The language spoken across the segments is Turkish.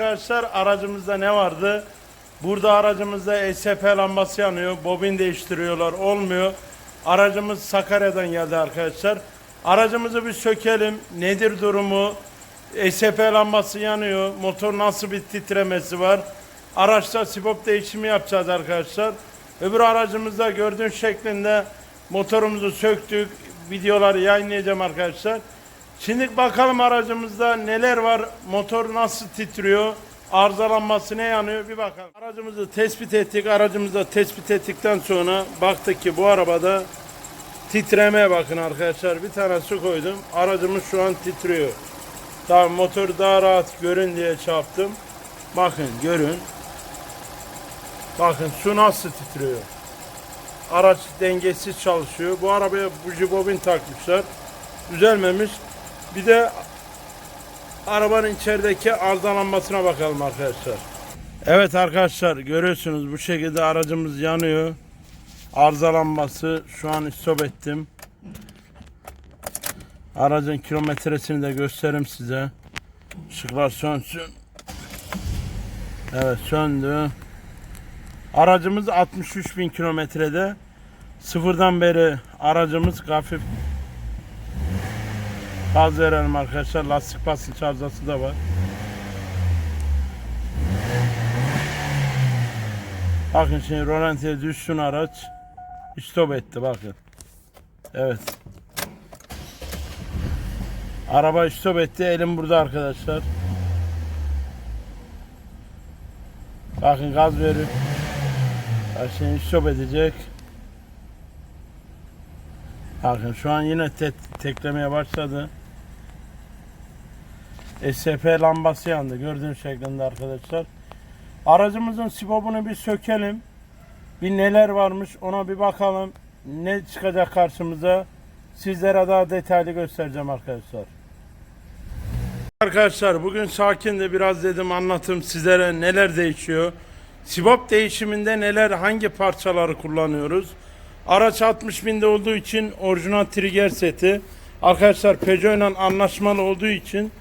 arkadaşlar aracımızda ne vardı? Burada aracımızda ESP lambası yanıyor. Bobin değiştiriyorlar. Olmuyor. Aracımız Sakarya'dan geldi arkadaşlar. Aracımızı bir sökelim. Nedir durumu? ESP lambası yanıyor. Motor nasıl bir titremesi var? Araçta sibop değişimi yapacağız arkadaşlar. Öbür aracımızda gördüğün şeklinde motorumuzu söktük. Videoları yayınlayacağım arkadaşlar. Şimdi bakalım aracımızda neler var, motor nasıl titriyor, arızalanması ne yanıyor bir bakalım. Aracımızı tespit ettik, aracımızda tespit ettikten sonra baktık ki bu arabada titremeye bakın arkadaşlar. Bir tane su koydum, aracımız şu an titriyor. Tamam motor daha rahat görün diye çarptım. Bakın görün. Bakın su nasıl titriyor. Araç dengesiz çalışıyor. Bu arabaya buji bobin takmışlar. Düzelmemiş. Bir de arabanın içerideki arızalanmasına bakalım arkadaşlar. Evet arkadaşlar görüyorsunuz bu şekilde aracımız yanıyor. Arızalanması şu an stop ettim. Aracın kilometresini de göstereyim size. Işıklar sönsün. Evet söndü. Aracımız 63 bin kilometrede. Sıfırdan beri aracımız hafif Gaz verelim arkadaşlar. Lastik basınç arızası da var. Bakın şimdi rolantiye düşsün araç. Stop etti bakın. Evet. Araba stop etti. Elim burada arkadaşlar. Bakın gaz veriyor. Bak Şimdi stop edecek. Bakın şu an yine te- teklemeye başladı. SP lambası yandı gördüğün şeklinde arkadaşlar. Aracımızın sibobunu bir sökelim. Bir neler varmış ona bir bakalım. Ne çıkacak karşımıza. Sizlere daha detaylı göstereceğim arkadaşlar. Arkadaşlar bugün sakin de biraz dedim anlatım sizlere neler değişiyor. Sibop değişiminde neler hangi parçaları kullanıyoruz. Araç 60 binde olduğu için orijinal trigger seti. Arkadaşlar Peugeot ile anlaşmalı olduğu için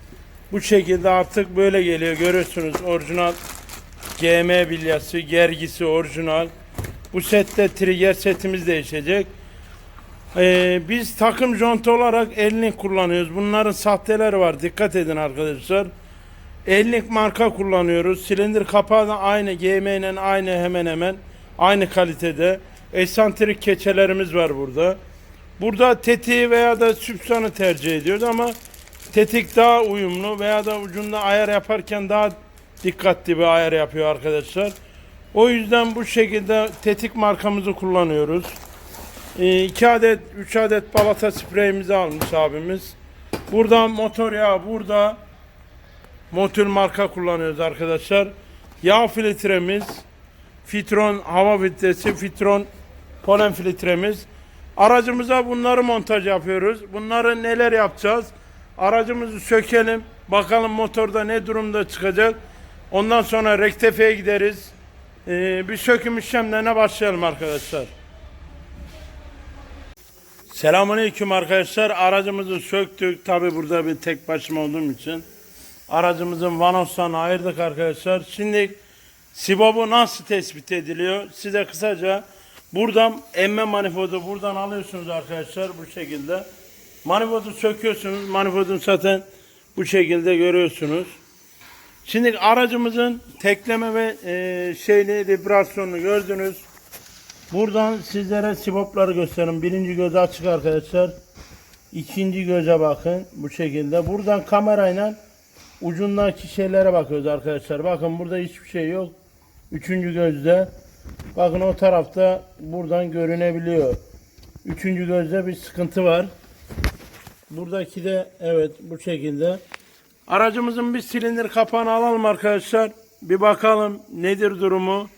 bu şekilde artık böyle geliyor. Görüyorsunuz orijinal GM bilyası, gergisi orijinal. Bu sette trigger setimiz değişecek. Ee, biz takım conta olarak Elnik kullanıyoruz. Bunların sahteleri var. Dikkat edin arkadaşlar. Elnik marka kullanıyoruz. Silindir kapağı da aynı GM ile aynı hemen hemen aynı kalitede. Esantrik keçelerimiz var burada. Burada tetiği veya da süpsanı tercih ediyoruz ama tetik daha uyumlu veya da ucunda ayar yaparken daha dikkatli bir ayar yapıyor arkadaşlar. O yüzden bu şekilde tetik markamızı kullanıyoruz. 2 adet 3 adet balata spreyimizi almış abimiz. Burada motor yağı burada motor marka kullanıyoruz arkadaşlar. Yağ filtremiz, Fitron hava filtresi, Fitron polen filtremiz. Aracımıza bunları montaj yapıyoruz. Bunları neler yapacağız? Aracımızı sökelim. Bakalım motorda ne durumda çıkacak. Ondan sonra rektefeye gideriz. Ee, bir söküm işlemlerine başlayalım arkadaşlar. Selamünaleyküm arkadaşlar. Aracımızı söktük. Tabi burada bir tek başıma olduğum için. Aracımızın vanoslarını ayırdık arkadaşlar. Şimdi Sibobu nasıl tespit ediliyor? Size kısaca buradan emme manifoldu buradan alıyorsunuz arkadaşlar bu şekilde. Manifoldu söküyorsunuz. Manifoldun zaten bu şekilde görüyorsunuz. Şimdi aracımızın tekleme ve e, şeyli vibrasyonunu gördünüz. Buradan sizlere sibopları göstereyim. Birinci göz açık arkadaşlar. İkinci göze bakın bu şekilde. Buradan kamerayla ucundaki şeylere bakıyoruz arkadaşlar. Bakın burada hiçbir şey yok. Üçüncü gözde. Bakın o tarafta buradan görünebiliyor. Üçüncü gözde bir sıkıntı var. Buradaki de evet bu şekilde. Aracımızın bir silindir kapağını alalım arkadaşlar. Bir bakalım nedir durumu.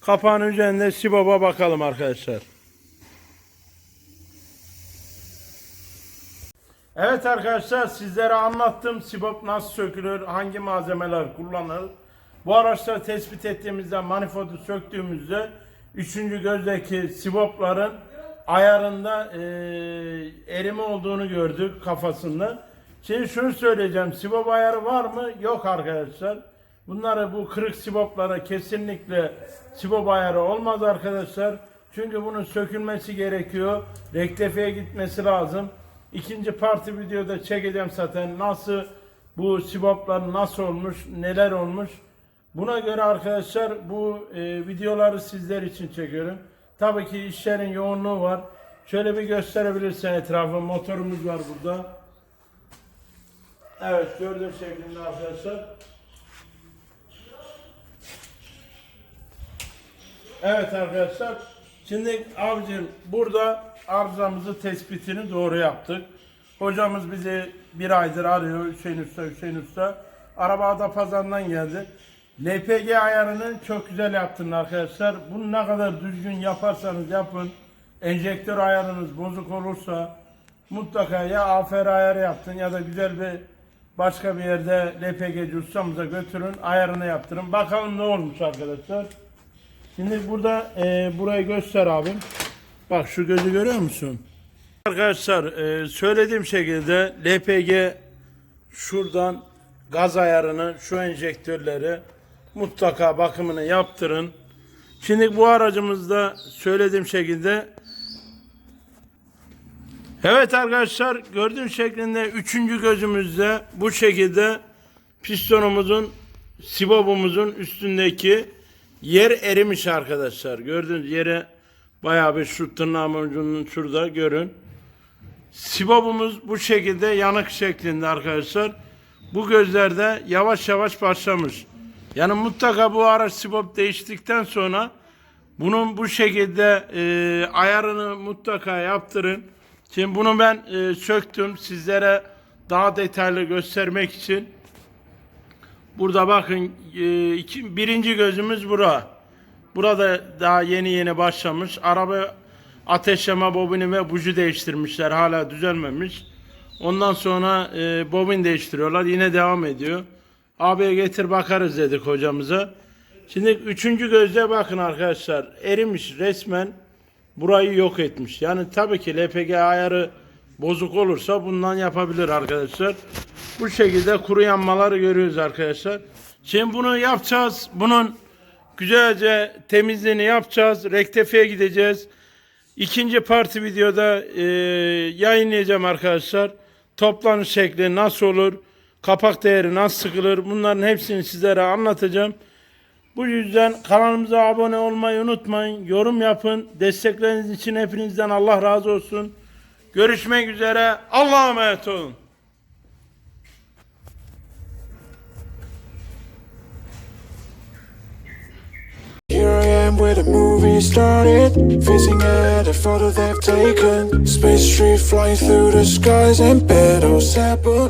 Kapağın üzerinde Sibop'a bakalım arkadaşlar. Evet arkadaşlar sizlere anlattım Sibop nasıl sökülür, hangi malzemeler kullanılır. Bu araçta tespit ettiğimizde manifoldu söktüğümüzde üçüncü gözdeki Sibop'ların ayarında eee erime olduğunu gördük kafasında. Şimdi şunu söyleyeceğim. Sibop ayarı var mı? Yok arkadaşlar. Bunları bu kırık siboplara kesinlikle sibop ayarı olmaz arkadaşlar. Çünkü bunun sökülmesi gerekiyor. Rektifiye gitmesi lazım. İkinci parti videoda çekeceğim zaten nasıl bu siboplar nasıl olmuş, neler olmuş. Buna göre arkadaşlar bu e, videoları sizler için çekiyorum. Tabii ki işlerin yoğunluğu var. Şöyle bir gösterebilirsen etrafı motorumuz var burada. Evet gördüğüm şeklinde arkadaşlar. Evet arkadaşlar. Şimdi abicim burada arızamızı tespitini doğru yaptık. Hocamız bizi bir aydır arıyor Hüseyin Usta, Hüseyin Usta. Araba Adapazarı'ndan geldi. LPG ayarını çok güzel yaptın arkadaşlar. Bunu ne kadar düzgün yaparsanız yapın. Enjektör ayarınız bozuk olursa mutlaka ya AFR ayarı yaptın ya da güzel bir başka bir yerde LPG ustamıza götürün ayarını yaptırın. Bakalım ne olmuş arkadaşlar. Şimdi burada e, burayı göster abim. Bak şu gözü görüyor musun? Arkadaşlar e, söylediğim şekilde LPG şuradan gaz ayarını şu enjektörleri mutlaka bakımını yaptırın. Şimdi bu aracımızda söylediğim şekilde Evet arkadaşlar gördüğün şeklinde üçüncü gözümüzde bu şekilde pistonumuzun sibobumuzun üstündeki yer erimiş arkadaşlar. Gördüğünüz yere bayağı bir şu tırnağımın ucunun şurada görün. Sibobumuz bu şekilde yanık şeklinde arkadaşlar. Bu gözlerde yavaş yavaş başlamış. Yani mutlaka bu araç sibop değiştikten sonra bunun bu şekilde e, ayarını mutlaka yaptırın. Şimdi bunu ben e, söktüm sizlere daha detaylı göstermek için. Burada bakın e, iki, birinci gözümüz bura. Burada daha yeni yeni başlamış. Araba ateşleme bobini ve buji değiştirmişler. Hala düzelmemiş. Ondan sonra e, bobin değiştiriyorlar. Yine devam ediyor. Abiye getir bakarız dedik hocamıza. Şimdi üçüncü gözde bakın arkadaşlar. Erimiş resmen. Burayı yok etmiş. Yani tabii ki LPG ayarı bozuk olursa bundan yapabilir arkadaşlar. Bu şekilde kuru yanmaları görüyoruz arkadaşlar. Şimdi bunu yapacağız. Bunun güzelce temizliğini yapacağız. Rektifiye gideceğiz. İkinci parti videoda e, yayınlayacağım arkadaşlar. Toplanış şekli nasıl olur? Kapak değeri nasıl sıkılır? Bunların hepsini sizlere anlatacağım. Bu yüzden kanalımıza abone olmayı unutmayın. Yorum yapın. Destekleriniz için hepinizden Allah razı olsun. Görüşmek üzere. Allah'a emanet olun. Where the movie started Facing at a photo they've taken Space tree flying through the skies And petals happen